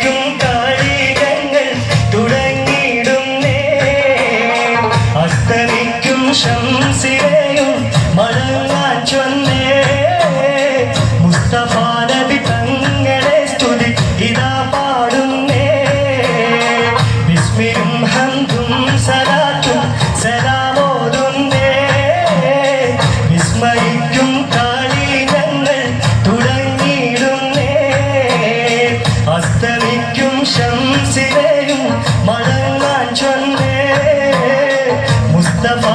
come. Mustafa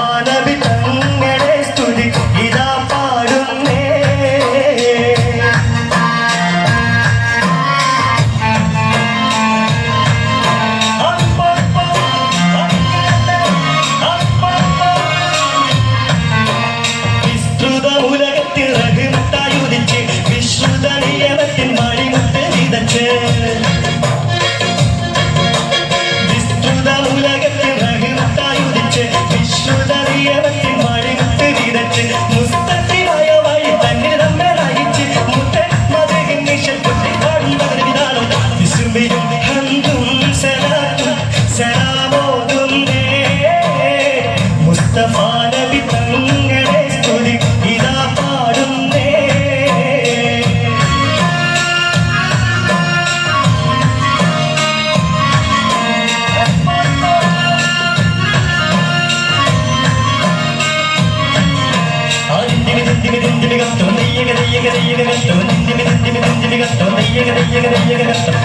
അക്കരെ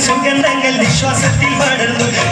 സുഗന്ധങ്ങൾ വിശ്വാസത്തിൽ പടർന്നു.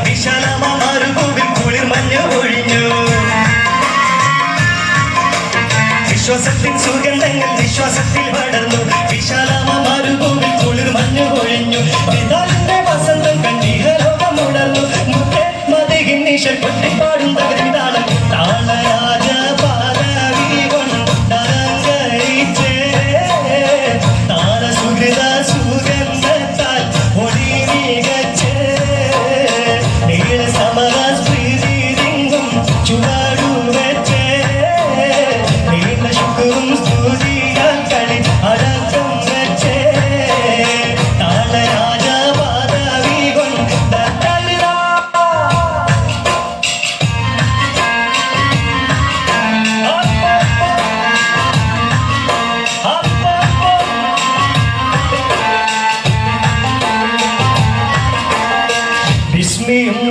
assim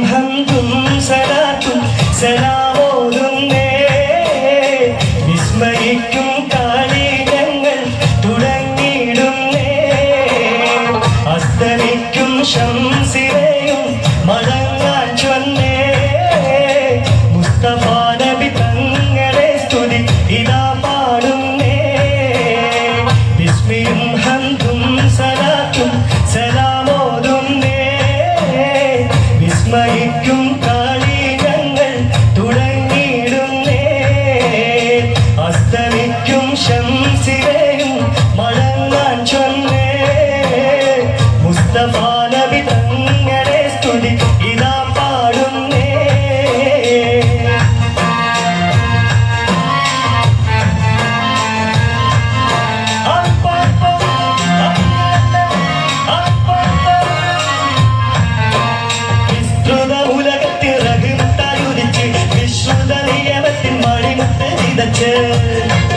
വിസ്മയിക്കും the chair.